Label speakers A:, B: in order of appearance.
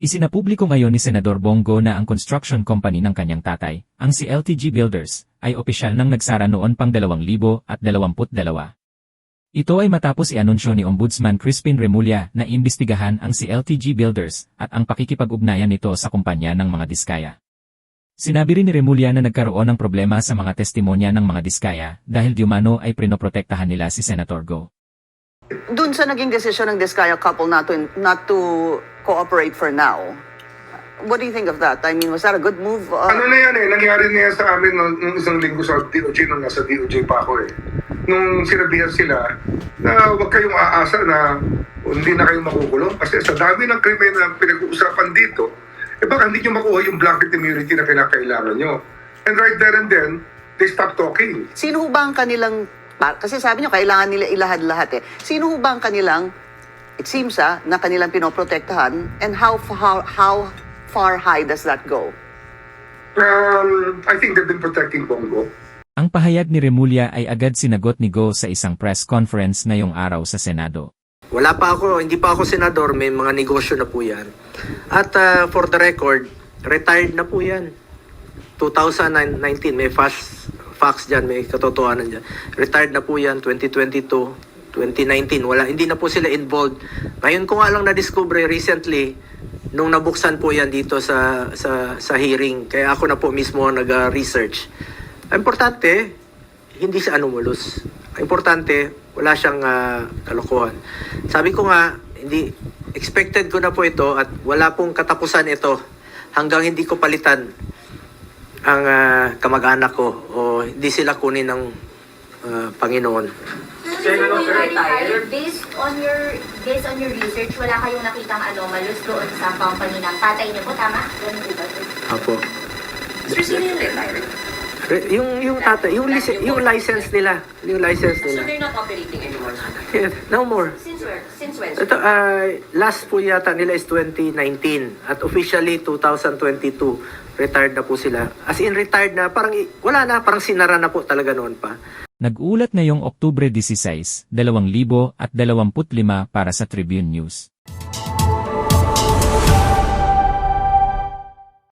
A: Isinapubliko ngayon ni Senador Bongo na ang construction company ng kanyang tatay, ang si LTG Builders, ay opisyal nang nagsara noon pang 2022. Ito ay matapos ianunsyo ni Ombudsman Crispin Remulla na imbestigahan ang si LTG Builders at ang pakikipag-ugnayan nito sa kumpanya ng mga diskaya. Sinabi rin ni Remulla na nagkaroon ng problema sa mga testimonya ng mga diskaya dahil di umano ay prinoprotektahan nila si Senator Go.
B: Dun sa naging desisyon ng Diskaya couple not to, not to cooperate for now, what do you think of that? I mean, was that a good move? Uh,
C: Ano na yan eh, nangyari na yan sa amin nung, nung isang linggo sa DOJ nung nasa DOJ pa ako eh. Nung sinabihan sila na huwag kayong aasa na hindi na kayo makukulong kasi sa dami ng krimen na pinag-uusapan dito, eh baka hindi nyo makuha yung blanket immunity na kinakailangan nyo. And right there and then, they stop talking.
B: sino ba ang kanilang, kasi sabi nyo, kailangan nila ilahad lahat eh. Sino ba ang kanilang, it seems ah, na kanilang pinoprotektahan and how, how, how far high does that go?
C: Um, I think they've been protecting Bongo.
A: Ang pahayag ni Remulla ay agad sinagot ni Go sa isang press conference ngayong araw sa Senado.
D: Wala pa ako, hindi pa ako senador, may mga negosyo na po yan. At uh, for the record, retired na po yan. 2019, may fast facts dyan, may katotohanan dyan. Retired na po yan, 2022, 2019, wala, hindi na po sila involved. Ngayon ko nga lang na-discover recently, nung nabuksan po yan dito sa, sa, sa hearing, kaya ako na po mismo nag-research. Importante, hindi siya anomalous. Importante, wala siyang ah, kalokohan. Sabi ko nga, hindi expected ko na po ito at wala pong katapusan ito hanggang hindi ko palitan ang ah, kamag-anak ko o hindi sila kunin ng ah, Panginoon.
E: When you retired, based on your based on your research, wala kayong nakitang anomalous doon sa company ng tatay niyo po, tama? Ganun po ba, sir?
D: Apo.
F: Sir, sino yung?
D: Re- Yung yung tata, yung, lic- yung license nila, yung license
F: So
D: nila.
F: they're not operating anymore?
D: Yeah, no more.
F: Since where? Since when? sir?
D: Ito, ah, last po yata nila is 2019 at officially 2022 retired na po sila. As in retired na, parang i- wala na, parang sinara na po talaga noon pa.
A: Nag-ulat ngayong Oktubre 16, 2025 para sa Tribune News.